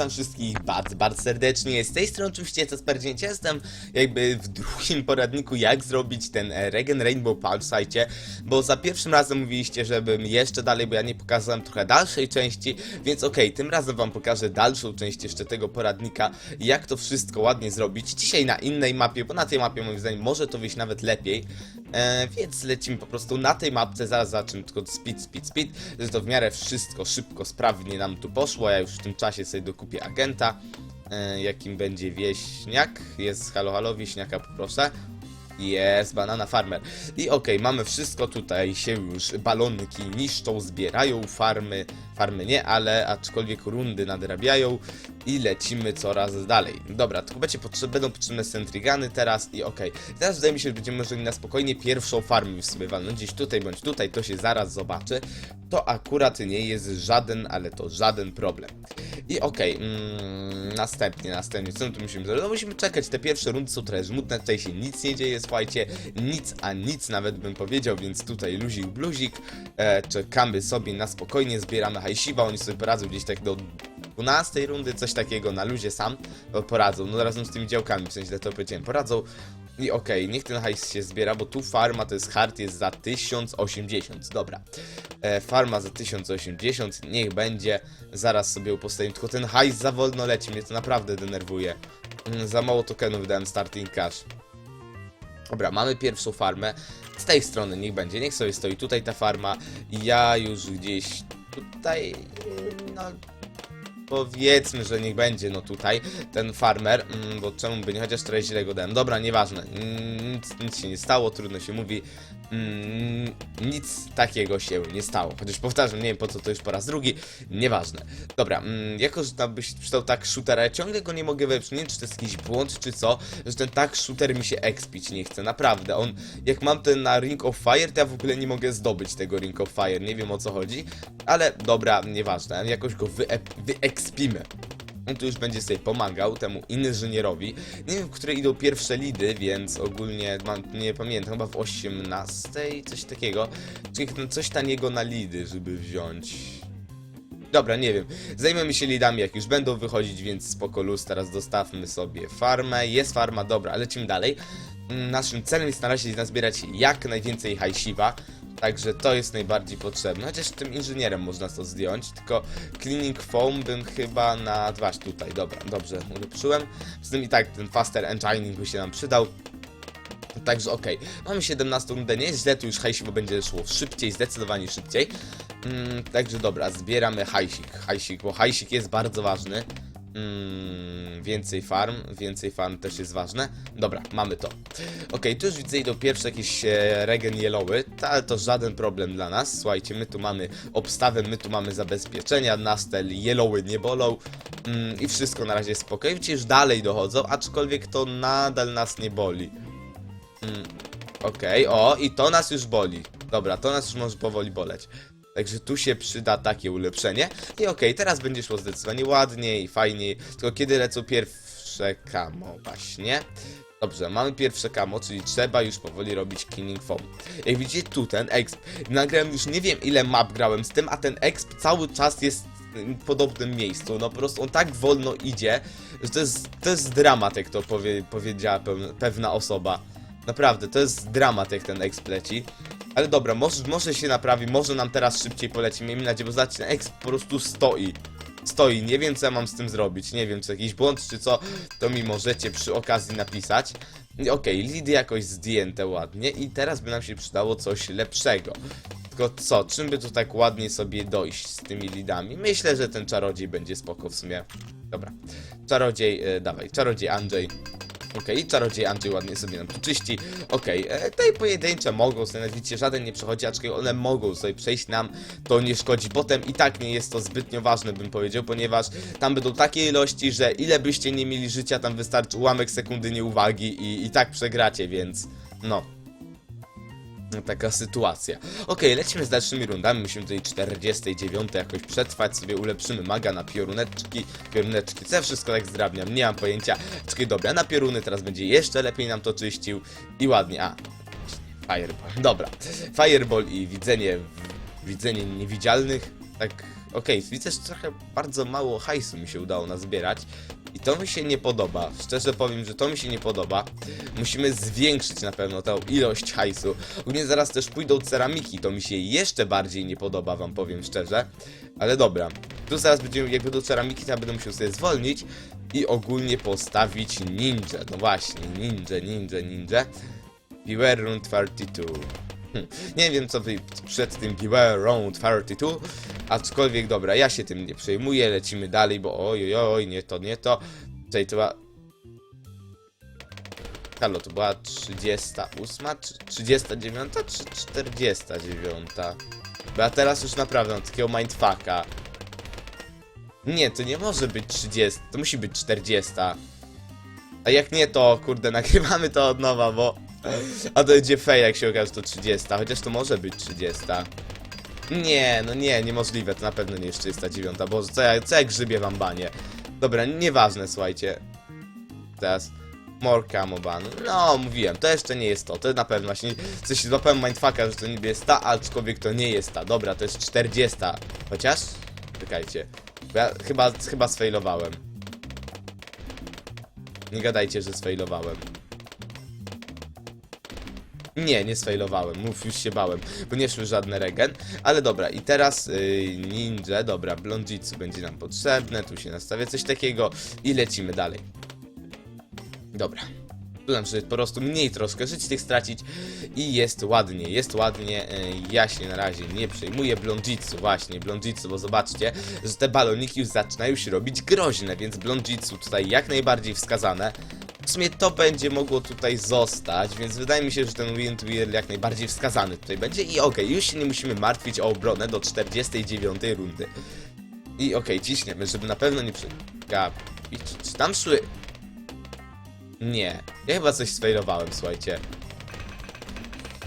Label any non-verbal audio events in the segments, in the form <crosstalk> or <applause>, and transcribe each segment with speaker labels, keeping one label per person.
Speaker 1: witam wszystkich bardzo, bardzo serdecznie. Z tej strony oczywiście Casper jestem jakby w drugim poradniku jak zrobić ten e, Regen Rainbow słuchajcie, bo za pierwszym razem mówiliście, żebym jeszcze dalej, bo ja nie pokazałem trochę dalszej części, więc okej, tym razem wam pokażę dalszą część jeszcze tego poradnika, jak to wszystko ładnie zrobić. Dzisiaj na innej mapie, bo na tej mapie moim zdaniem może to wyjść nawet lepiej, e, więc lecimy po prostu na tej mapce, zaraz zaczynamy tylko speed, speed, speed, że to w miarę wszystko szybko, sprawnie nam tu poszło, ja już w tym czasie sobie dokupię agenta, e, jakim będzie wieśniak, jest halo halo, wieśniaka poproszę. Jest banana farmer. I okej, mamy wszystko tutaj. Się już balonki niszczą, zbierają farmy, farmy nie, ale aczkolwiek rundy nadrabiają i lecimy coraz dalej. Dobra, tylko będzie potrzeb, będą potrzebne centrigany teraz i okej. Teraz wydaje mi się, że będziemy mogli na spokojnie pierwszą farmę sobie walnąć gdzieś tutaj bądź tutaj, to się zaraz zobaczy. To akurat nie jest żaden, ale to żaden problem. I okej, mm, następnie, następnie, co tu musimy zrobić? No musimy czekać, te pierwsze rundy są trochę żmudne, tutaj się nic nie dzieje, słuchajcie, nic a nic nawet bym powiedział, więc tutaj luzik bluzik, e, czekamy sobie na spokojnie, zbieramy hajsiwa, oni sobie poradzą gdzieś tak do 12 rundy, coś takiego na luzie sam poradzą, no razem z tymi działkami, w sensie to powiedziałem, poradzą i okej, niech ten hajs się zbiera, bo tu farma to jest hard, jest za 1080, dobra. E, farma za 1080, niech będzie, zaraz sobie ją tylko ten hajs za wolno leci, mnie to naprawdę denerwuje. Mm, Za mało tokenów dałem starting cash. Dobra, mamy pierwszą farmę. Z tej strony niech będzie, niech sobie stoi tutaj ta farma. Ja już gdzieś tutaj, no powiedzmy, że niech będzie, no tutaj, ten farmer, mm, bo czemu by nie, chociaż trochę źle go dałem. Dobra, nieważne, mm, nic, nic się nie stało, trudno się mówi, mm, nic takiego się nie stało. Chociaż powtarzam, nie wiem po co to już po raz drugi, nieważne. Dobra, mm, jako, że tam byś czytał tak shootera, ja ciągle go nie mogę wiem, czy to jest jakiś błąd, czy co, że ten tak shooter mi się expić nie chce, naprawdę, on, jak mam ten na Ring of Fire, to ja w ogóle nie mogę zdobyć tego Ring of Fire, nie wiem o co chodzi, ale dobra, nieważne, jakoś go wyekspimy. On tu już będzie sobie pomagał temu inżynierowi. Nie wiem, w które idą pierwsze lidy, więc ogólnie nie pamiętam, chyba w 18, coś takiego. Czyli coś taniego na lidy, żeby wziąć. Dobra, nie wiem. Zajmiemy się lidami, jak już będą wychodzić, więc spoko luz. Teraz dostawmy sobie farmę. Jest farma, dobra, lecimy dalej. Naszym celem jest na razie nazbierać jak najwięcej hajsiwa. Także to jest najbardziej potrzebne. Chociaż tym inżynierem można to zdjąć. Tylko cleaning foam bym chyba na dwa tutaj. Dobra, dobrze, ulepszyłem. Z tym i tak ten faster engineering by się nam przydał. Także okej, mamy 17 rundę, nie jest źle, tu już hajsiwo będzie szło szybciej, zdecydowanie szybciej. Mm, także dobra, zbieramy hajsik, hajsik, bo hajsik jest bardzo ważny. Mm, więcej farm, więcej farm też jest ważne. Dobra, mamy to. Okej, tu już widzę idą pierwsze jakieś e, regen yellowy, ale to żaden problem dla nas. Słuchajcie, my tu mamy obstawę, my tu mamy zabezpieczenia, nastel, yellowy nie bolą mm, i wszystko na razie jest spokojnie. Widzicie, już dalej dochodzą, aczkolwiek to nadal nas nie boli. Mm, Okej, o, i to nas już boli. Dobra, to nas już może powoli boleć. Także tu się przyda takie ulepszenie. I okej, teraz będzie szło zdecydowanie ładniej, fajniej. Tylko kiedy lecą pierwsze kamo, właśnie. Dobrze, mamy pierwsze kamo, czyli trzeba już powoli robić killing foam. Jak widzicie tu ten exp, nagrałem już nie wiem ile map grałem z tym, a ten exp cały czas jest w podobnym miejscu. No po prostu on tak wolno idzie, że to jest, to jest dramat, jak to powie, powiedziała pewna osoba. Naprawdę, to jest dramat, jak ten exp leci. Ale dobra, może, może się naprawi, może nam teraz szybciej poleci, miejmy nadzieję, bo zobaczcie, ten exp po prostu stoi. Stoi, nie wiem co ja mam z tym zrobić, nie wiem czy jakiś błąd czy co, to mi możecie przy okazji napisać. Okej, lidy jakoś zdjęte ładnie i teraz by nam się przydało coś lepszego. Tylko co, czym by tu tak ładnie sobie dojść z tymi lidami? Myślę, że ten czarodziej będzie spoko w sumie. Dobra, czarodziej, e, dawaj, czarodziej Andrzej. Okej, czarodziej Andrzej ładnie sobie nam tu czyści. Okej, e, te pojedyncze mogą sobie, żaden nie przechodzi, aczkolwiek one mogą sobie przejść nam, to nie szkodzi. Potem i tak nie jest to zbytnio ważne, bym powiedział, ponieważ tam będą takie ilości, że ile byście nie mieli życia, tam wystarczy ułamek sekundy nieuwagi i, i tak przegracie, więc no. Taka sytuacja. Okej, lecimy z dalszymi rundami. Musimy tutaj 49 jakoś przetrwać. Sobie ulepszymy maga na pioruneczki. Pioruneczki, co ja wszystko tak zdrabniam, nie mam pojęcia. Czekaj, dobra, na pioruny teraz będzie jeszcze lepiej nam to czyścił. I ładnie, a. Fireball, dobra. Fireball i widzenie, widzenie niewidzialnych. Tak Okej, widzę, że trochę bardzo mało hajsu mi się udało nazbierać. I to mi się nie podoba. Szczerze powiem, że to mi się nie podoba. Musimy zwiększyć na pewno tę ilość hajsu. Ogólnie zaraz też pójdą ceramiki. To mi się jeszcze bardziej nie podoba, wam powiem szczerze. Ale dobra. Tu zaraz będziemy, jak będą ceramiki, to ja będę musiał sobie zwolnić. I ogólnie postawić ninja. No właśnie, ninja, ninja, ninja. Beware Round 32. <laughs> Nie wiem co wy przed tym Beware Round 32, aczkolwiek dobra, ja się tym nie przejmuję, lecimy dalej, bo oj, oj, oj, nie to, nie to. Tutaj to była... Halo, to była 38, czy 39, czy 49? Bo ja teraz już naprawdę mam takiego mindfucka. Nie, to nie może być 30, to musi być 40. A jak nie, to kurde, <laughs> nagrywamy to od nowa, bo... <laughs> A to będzie fej, jak się okaże, że to 30, chociaż to może być 30. Nie, no nie, niemożliwe, to na pewno nie jest 39, bo co ja, co ja grzybie wam banie. Dobra, nieważne, słuchajcie. Teraz... More camo ban. No, mówiłem, to jeszcze nie jest to. To na pewno właśnie coś złapałem mindfucka, że to niby jest ta, aczkolwiek to nie jest ta. Dobra, to jest 40. Chociaż? Czekajcie. Ja chyba, chyba sfailowałem. Nie gadajcie, że sfailowałem. Nie, nie sfailowałem, mów, już się bałem, bo nie szły żadne regen, ale dobra, i teraz yy, ninja, dobra, blondzitsu będzie nam potrzebne, tu się nastawia coś takiego i lecimy dalej. Dobra. Nam żeby po prostu mniej troszkę żyć tych stracić i jest ładnie, jest ładnie, yy, ja się na razie nie przejmuję blondzitsu, właśnie blondzitsu, bo zobaczcie, że te baloniki już zaczynają się robić groźne, więc blondzitsu tutaj jak najbardziej wskazane. W sumie to będzie mogło tutaj zostać, więc wydaje mi się, że ten Wind Wheel jak najbardziej wskazany tutaj będzie i okej, już się nie musimy martwić o obronę do 49 rundy. I okej, ciśniemy, żeby na pewno nie przegapić. Czy tam szły... Nie, ja chyba coś sfailowałem, słuchajcie.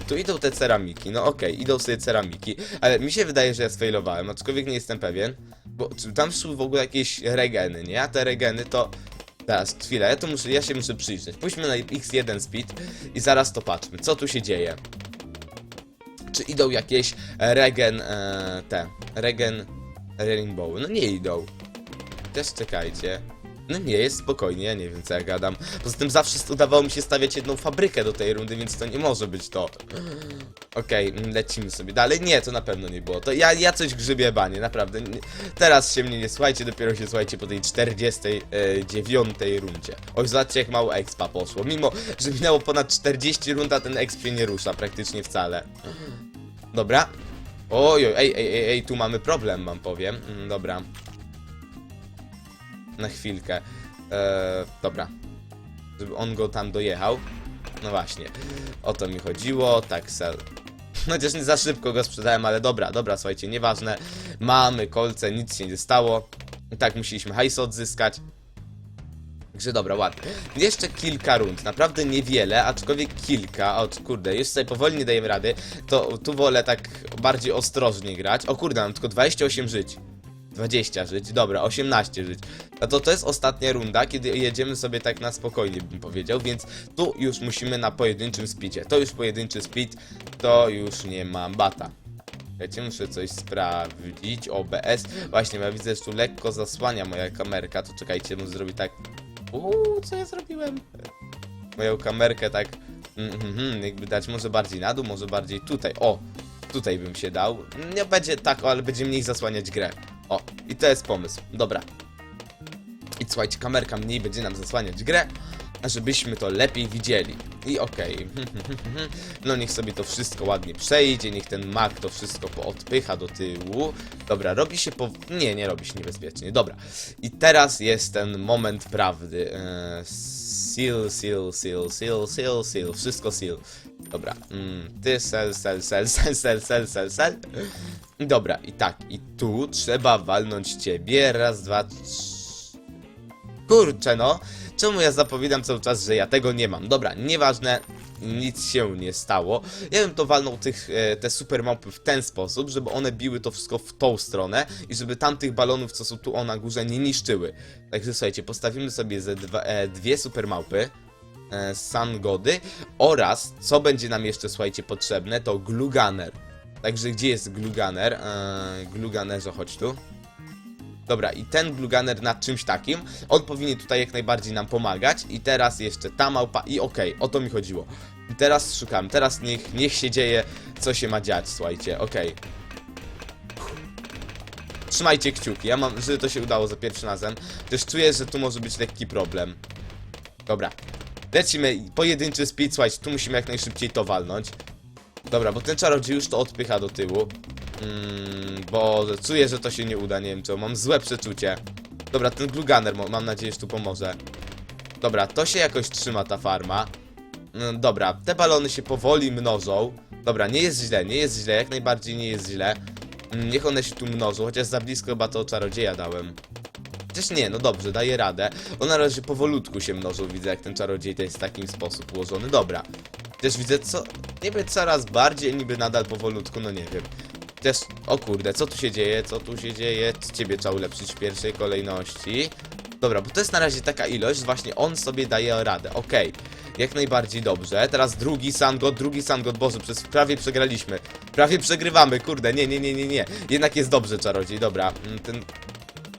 Speaker 1: Tu idą te ceramiki, no okej, idą sobie ceramiki, ale mi się wydaje, że ja sfailowałem, aczkolwiek nie jestem pewien, bo tam szły w ogóle jakieś regeny, nie? A te regeny to... Teraz, chwilę, ja, to muszę, ja się muszę przyjrzeć. Pójdźmy na x1 speed i zaraz to patrzmy, co tu się dzieje. Czy idą jakieś regen, e, te, regen rainbowy? No nie idą. Też czekajcie. No nie, jest spokojnie, ja nie wiem co ja gadam. Poza tym zawsze udawało mi się stawiać jedną fabrykę do tej rundy, więc to nie może być to. Okej, mm, lecimy sobie dalej. Nie, to na pewno nie było. To ja, ja coś grzybię banie, naprawdę. Nie, teraz się mnie nie słuchajcie, dopiero się słuchajcie po tej 49 rundzie. Oj, zobaczcie jak mało expa poszło. Mimo, że minęło ponad 40 rund, a ten exp się nie rusza praktycznie wcale. Dobra. Oj, oj, ej, ej, ej, tu mamy problem, wam powiem. Mm, dobra. Na chwilkę. Eee, dobra. Żeby on go tam dojechał. No właśnie. O to mi chodziło. Tak, sel. Chociaż nie za szybko go sprzedałem, ale dobra, dobra, słuchajcie, nieważne. Mamy kolce, nic się nie stało. Tak musieliśmy hajs odzyskać. Także dobra, ładnie. Jeszcze kilka rund, naprawdę niewiele, aczkolwiek kilka. O kurde, już sobie powoli nie dajemy rady. To tu wolę tak bardziej ostrożnie grać. O kurde, mam tylko 28 żyć. 20 żyć, dobra, 18 żyć. No to to jest ostatnia runda, kiedy jedziemy sobie tak na spokojnie, bym powiedział, więc tu już musimy na pojedynczym speedzie. To już pojedynczy speed, to już nie mam bata. Wiecie, muszę coś sprawdzić. OBS. Właśnie, ja widzę, że tu lekko zasłania moja kamerka. To czekajcie, muszę zrobić tak. Uuu, co ja zrobiłem? Moją kamerkę tak. Mm, mm, mm, jakby dać może bardziej na dół, może bardziej tutaj. O! Tutaj bym się dał. Nie będzie tak, ale będzie mniej zasłaniać grę. O, i to jest pomysł. Dobra. I słuchajcie, kamerka mniej będzie nam zasłaniać grę, żebyśmy to lepiej widzieli. I okej. <laughs> No niech sobie to wszystko ładnie przejdzie, niech ten mag to wszystko poodpycha do tyłu. Dobra, robi się po... Nie, nie robi się niebezpiecznie. Dobra. I teraz jest ten moment prawdy. Eee, seal, seal, seal, seal, seal, seal. Wszystko seal. Dobra. Mm, ty sel, sel, sel, sel, sel, sel, sel, sel. Dobra, i tak, i tu trzeba walnąć ciebie. Raz, dwa, trzy. Kurczę no, czemu ja zapowiadam cały czas, że ja tego nie mam? Dobra, nieważne, nic się nie stało. Ja bym to walnął tych, e, te super małpy w ten sposób, żeby one biły to wszystko w tą stronę i żeby tamtych balonów, co są tu o na górze, nie niszczyły. Także słuchajcie, postawimy sobie ze dwa, e, dwie super małpy. E, Sun Gody oraz, co będzie nam jeszcze, słuchajcie, potrzebne, to Glue Gunner. Także gdzie jest Gluganer? Eee, Gluganerze, chodź tu. Dobra, i ten Gluganer nad czymś takim, on powinien tutaj jak najbardziej nam pomagać. I teraz jeszcze ta małpa i okej, o to mi chodziło. I teraz szukam, teraz niech, niech się dzieje, co się ma dziać, słuchajcie, okej. Trzymajcie kciuki, ja mam, że to się udało za pierwszym razem. Też czuję, że tu może być lekki problem. Dobra. Lecimy, pojedynczy speed, słuchajcie, tu musimy jak najszybciej to walnąć. Dobra, bo ten czarodziej już to odpycha do tyłu. Mm, bo czuję, że to się nie uda, nie wiem czemu, mam złe przeczucie. Dobra, ten gluganer, mam nadzieję, że tu pomoże. Dobra, to się jakoś trzyma ta farma. Mm, dobra, te balony się powoli mnożą. Dobra, nie jest źle, nie jest źle, jak najbardziej nie jest źle. Mm, niech one się tu mnożą, chociaż za blisko chyba to czarodzieja dałem. Chociaż nie, no dobrze, daje radę. On na razie powolutku się mnożą, widzę jak ten czarodziej to jest w taki sposób ułożony. Dobra. Też widzę co, niby coraz bardziej, niby nadal powolutku, no nie wiem. Też, o kurde, co tu się dzieje, co tu się dzieje? Ciebie trzeba ulepszyć w pierwszej kolejności. Dobra, bo to jest na razie taka ilość, właśnie on sobie daje radę, okej. Jak najbardziej dobrze. Teraz drugi Sangot, drugi Sangot, Boże, przez prawie przegraliśmy. Prawie przegrywamy, kurde, nie, nie, nie, nie, nie. Jednak jest dobrze, czarodziej, dobra. Mm, Ten...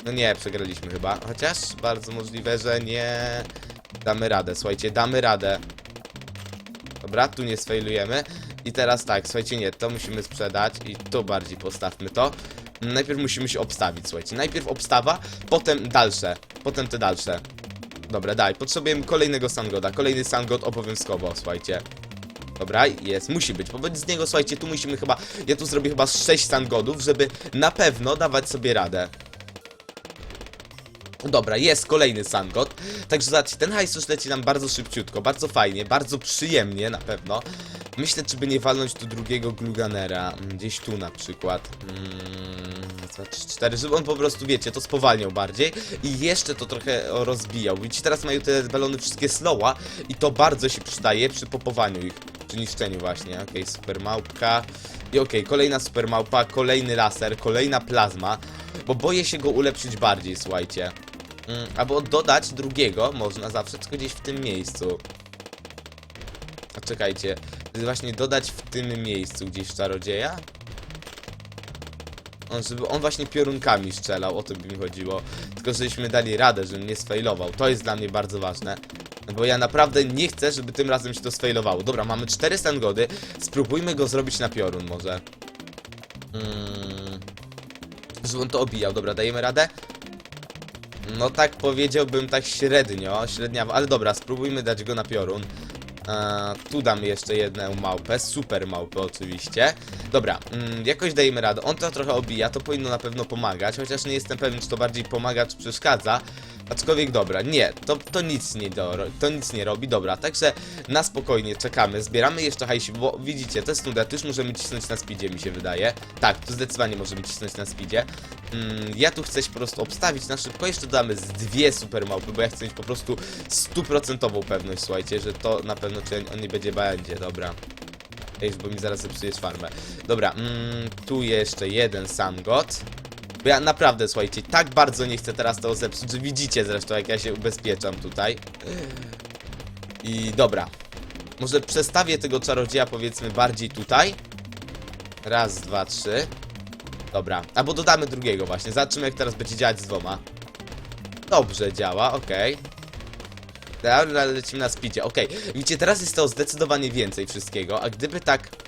Speaker 1: No nie, przegraliśmy chyba. Chociaż bardzo możliwe, że nie... Damy radę, słuchajcie, damy radę. Dobra, tu nie sfailujemy. I teraz tak, słuchajcie, nie, to musimy sprzedać i tu bardziej postawmy to. Najpierw musimy się obstawić, słuchajcie. Najpierw obstawa, potem dalsze. Potem te dalsze. Dobra, daj. Potrzebujemy kolejnego Sangoda. Kolejny Sangod obowiązkowo, słuchajcie. Dobra, jest, musi być, bo z niego, słuchajcie, tu musimy chyba, ja tu zrobię chyba 6 Sangodów, żeby na pewno dawać sobie radę. Dobra, jest kolejny Sangot. Także zobaczcie, ten hajs już leci nam bardzo szybciutko, bardzo fajnie, bardzo przyjemnie na pewno. Myślę, czy by nie walnąć tu drugiego Gluganera, mm, gdzieś tu na przykład. Mm, dwa, trzy, cztery, żeby on po prostu, wiecie, to spowalniał bardziej i jeszcze to trochę rozbijał. Widzicie, teraz mają te balony wszystkie slowa i to bardzo się przydaje przy popowaniu ich, przy niszczeniu właśnie. Okej, super małpka. I okej, kolejna super małpa, kolejny laser, kolejna plazma, bo boję się go ulepszyć bardziej, słuchajcie. Mm, albo dodać drugiego można zawsze, tylko gdzieś w tym miejscu. A czekajcie, właśnie dodać w tym miejscu gdzieś czarodzieja? On, żeby on właśnie piorunkami strzelał, o to by mi chodziło. Tylko żebyśmy dali radę, żebym nie sfailował. To jest dla mnie bardzo ważne. No Bo ja naprawdę nie chcę, żeby tym razem się to sfailowało. Dobra, mamy 4 stangody. Spróbujmy go zrobić na piorun może. Mm. Żeby on to obijał. Dobra, dajemy radę? No tak powiedziałbym tak średnio, średniawo, ale dobra, spróbujmy dać go na piorun. Eee, tu dam jeszcze jedną małpę, super małpę oczywiście. Dobra, mm, jakoś dajemy radę. On to trochę obija, to powinno na pewno pomagać, chociaż nie jestem pewien, czy to bardziej pomaga, czy przeszkadza. Aczkolwiek dobra, nie, to, to nic nie do, to nic nie robi, dobra, także na spokojnie czekamy, zbieramy jeszcze hajsi, bo widzicie, to jest nuda, już możemy cisnąć na speedzie, mi się wydaje. Tak, tu zdecydowanie możemy cisnąć na speedzie. Mm, ja tu chcę się po prostu obstawić na szybko, jeszcze dodamy z dwie super małpy, bo ja chcę mieć po prostu stuprocentową pewność, słuchajcie, że to na pewno, czy on nie będzie, będzie, dobra. Ej, bo mi zaraz zepsujesz farmę. Dobra, mm, tu jeszcze jeden Sangot. Bo ja naprawdę, słuchajcie, tak bardzo nie chcę teraz to zepsuć, widzicie zresztą, jak ja się ubezpieczam tutaj. I dobra. Może przestawię tego czarodzieja, powiedzmy, bardziej tutaj. Raz, dwa, trzy. Dobra, albo dodamy drugiego właśnie. Zobaczymy, jak teraz będzie działać z dwoma. Dobrze działa, okej. Dobra, lecimy na speedzie, okej. Widzicie, teraz jest to zdecydowanie więcej wszystkiego, a gdyby tak...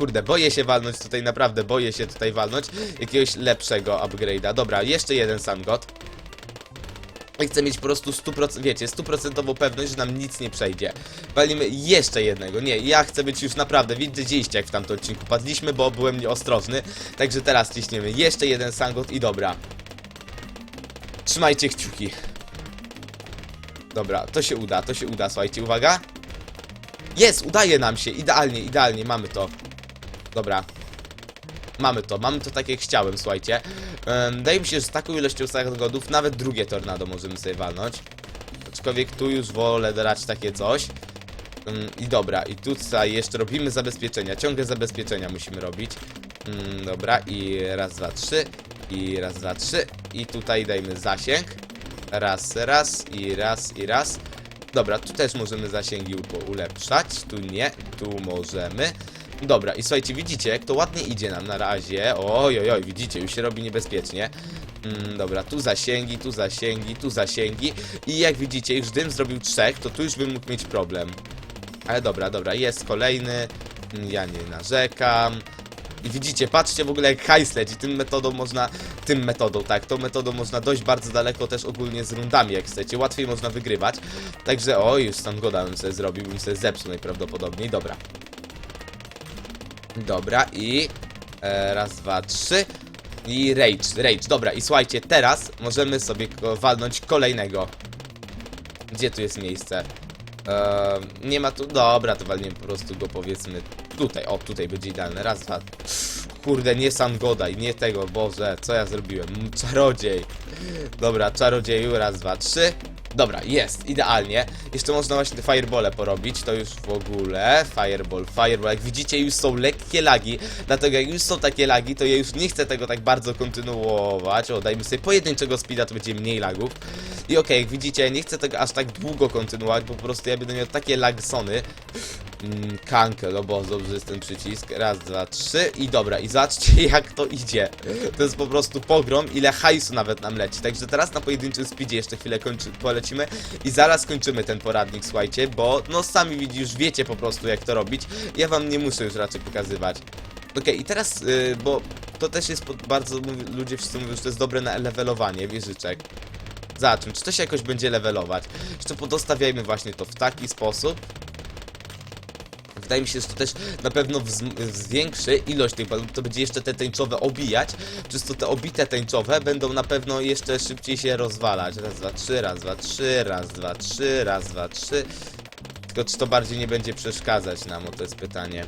Speaker 1: Kurde, boję się walnąć tutaj, naprawdę boję się tutaj walnąć jakiegoś lepszego upgrade'a. Dobra, jeszcze jeden Sangot. I chcę mieć po prostu 100%, wiecie, stuprocentową pewność, że nam nic nie przejdzie. Walimy jeszcze jednego. Nie, ja chcę być już naprawdę, widzieliście jak w tamtym odcinku padliśmy, bo byłem nieostrożny. Także teraz ciśniemy jeszcze jeden Sangot i dobra. Trzymajcie kciuki. Dobra, to się uda, to się uda, słuchajcie, uwaga. Jest, udaje nam się, idealnie, idealnie, mamy to. Dobra. Mamy to, mamy to tak jak chciałem, słuchajcie. Um, wydaje mi się, że z taką ilością sagodów nawet drugie tornado możemy sobie walnąć. Aczkolwiek tu już wolę dać takie coś. I dobra, i tutaj jeszcze robimy zabezpieczenia, ciągle zabezpieczenia musimy robić. Um, dobra, i raz, dwa, trzy. I raz, dwa, trzy. I tutaj dajmy zasięg. Raz, raz i raz i raz. Dobra, tu też możemy zasięgi ulepszać. Tu nie, tu możemy. Dobra, i słuchajcie, widzicie, jak to ładnie idzie nam na razie. Oj, oj, oj, widzicie, już się robi niebezpiecznie. Mm, dobra, tu zasięgi, tu zasięgi, tu zasięgi. I jak widzicie, już dym zrobił trzech, to tu już bym mógł mieć problem. Ale dobra, dobra, jest kolejny. Ja nie narzekam. I widzicie, patrzcie w ogóle jak hajs leci. Tym metodą można, tym metodą, tak, tą metodą można dojść bardzo daleko też ogólnie z rundami, jak chcecie. Łatwiej można wygrywać. Także, o, już tam goda bym sobie zrobił, bym sobie zepsuł najprawdopodobniej. Dobra. Dobra, i e, raz, dwa, trzy. I rage, rage. Dobra, i słuchajcie, teraz możemy sobie walnąć kolejnego. Gdzie tu jest miejsce? Eee, nie ma tu. Dobra, to walniemy po prostu go powiedzmy tutaj. O, tutaj będzie idealne. Raz, dwa. Kurde, nie Sangoda i nie tego, Boże, co ja zrobiłem? Czarodziej. Dobra, czarodzieju, raz, dwa, trzy. Dobra, jest, idealnie. Jeszcze można właśnie te firebole porobić, to już w ogóle. Fireball, fireball. Jak widzicie, już są lekkie lagi. Dlatego jak już są takie lagi, to ja już nie chcę tego tak bardzo kontynuować. O, dajmy sobie pojedynczego speeda, to będzie mniej lagów. I okej, jak widzicie, nie chcę tego aż tak długo kontynuować, bo po prostu ja będę miał takie lagsony. Mm, kankel, o Boże, dobrze jest ten przycisk. Raz, dwa, trzy i dobra, i zobaczcie <laughs> jak to idzie. To jest po prostu pogrom, ile hajsu nawet nam leci. Także teraz na pojedynczym speedzie jeszcze chwilę kończy, polecimy i zaraz kończymy ten poradnik, słuchajcie, bo no sami widzisz, wiecie po prostu jak to robić. Ja wam nie muszę już raczej pokazywać. Okej, i teraz, yy, bo to też jest pod, bardzo, ludzie wszyscy mówią, że to jest dobre na levelowanie wieżyczek. Zobaczmy, czy to się jakoś będzie levelować. Jeszcze podostawiajmy właśnie to w taki sposób. Wydaje mi się, że to też na pewno zwiększy ilość tych balonów, to będzie jeszcze te tęczowe obijać, przez to te obite tęczowe będą na pewno jeszcze szybciej się rozwalać. Raz, dwa, trzy, raz, dwa, trzy, raz, dwa, trzy, raz, dwa, trzy. Tylko czy to bardziej nie będzie przeszkadzać nam, o to jest pytanie.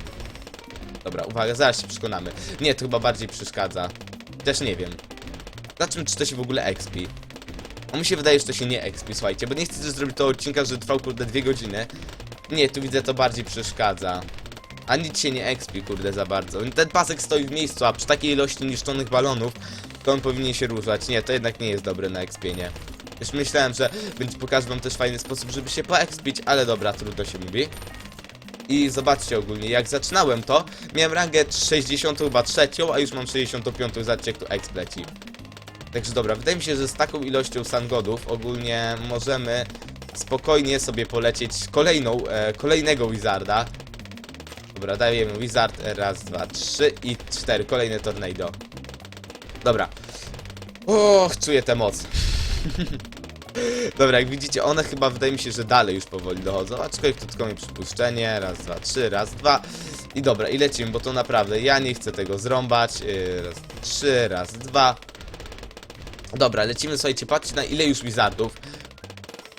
Speaker 1: Dobra, uwaga, zaraz się przekonamy. Nie, to chyba bardziej przeszkadza. Też nie wiem. Na czym czy to się w ogóle expi? A mi się wydaje, że to się nie expi, słuchajcie, bo nie chcę zrobić tego odcinka, że trwał kurde dwie godziny. Nie, tu widzę to bardziej przeszkadza. A nic się nie expi, kurde, za bardzo. Ten pasek stoi w miejscu, a przy takiej ilości niszczonych balonów, to on powinien się ruszać. Nie, to jednak nie jest dobre na expienie. Już myślałem, że będzie pokażę wam też fajny sposób, żeby się poexpić, ale dobra, trudno się mówi. I zobaczcie ogólnie, jak zaczynałem to, miałem rangę 60 chyba trzecią, a już mam 65, zobaczcie jak tu exp leci. Także dobra, wydaje mi się, że z taką ilością sungodów ogólnie możemy spokojnie sobie polecieć kolejną, e, kolejnego wizarda. Dobra, dajemy wizard, raz, dwa, trzy i cztery, kolejne tornado. Dobra. Och, czuję tę moc. <laughs> Dobra, jak widzicie, one chyba wydaje mi się, że dalej już powoli dochodzą. Aczkolwiek to tylko mi przypuszczenie. Raz, dwa, trzy, raz, dwa. I dobra, i lecimy, bo to naprawdę ja nie chcę tego zrąbać. Yy, raz, trzy, raz, dwa. Dobra, lecimy, słuchajcie, patrzcie na ile już wizardów.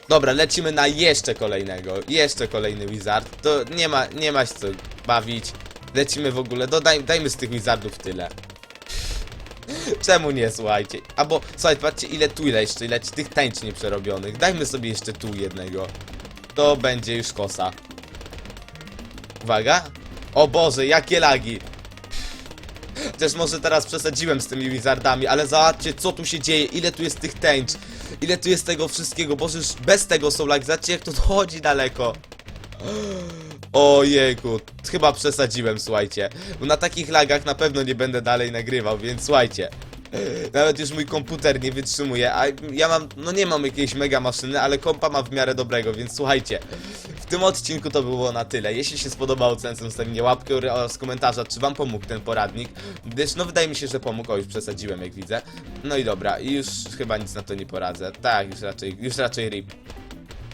Speaker 1: Dobra, lecimy na jeszcze kolejnego. Jeszcze kolejny wizard. To nie ma, nie ma się co bawić. Lecimy w ogóle, dodaj, dajmy z tych wizardów tyle. <laughs> Czemu nie, słuchajcie? Albo, słuchajcie, patrzcie ile tu ile jeszcze leci tych tańczy nieprzerobionych. Dajmy sobie jeszcze tu jednego. To będzie już kosa. Uwaga. O Boże, jakie lagi. Chociaż może teraz przesadziłem z tymi wizardami, ale zobaczcie co tu się dzieje, ile tu jest tych tęcz, ile tu jest tego wszystkiego, boże już bez tego są lagi, zobaczcie jak to dochodzi daleko. <gasps> Ojejku, chyba przesadziłem, słuchajcie. Bo na takich lagach na pewno nie będę dalej nagrywał, więc słuchajcie. <laughs> Nawet już mój komputer nie wytrzymuje, a ja mam, no nie mam jakiejś mega maszyny, ale kompa ma w miarę dobrego, więc słuchajcie. W tym odcinku to było na tyle. Jeśli się spodobało, to zostawienie łapkę oraz komentarza, czy wam pomógł ten poradnik. Gdyż, no wydaje mi się, że pomógł, o już przesadziłem jak widzę. No i dobra, i już chyba nic na to nie poradzę. Tak, już raczej, już raczej rip.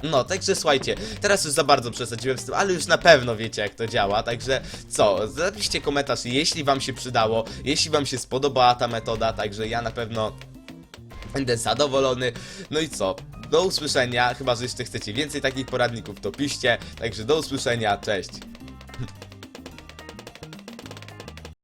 Speaker 1: No, także słuchajcie, teraz już za bardzo przesadziłem z tym, ale już na pewno wiecie jak to działa, także co, zapiszcie komentarz, jeśli wam się przydało, jeśli wam się spodobała ta metoda, także ja na pewno będę zadowolony. No i co, do usłyszenia, chyba że jeszcze chcecie więcej takich poradników, to piszcie, także do usłyszenia, cześć. <laughs>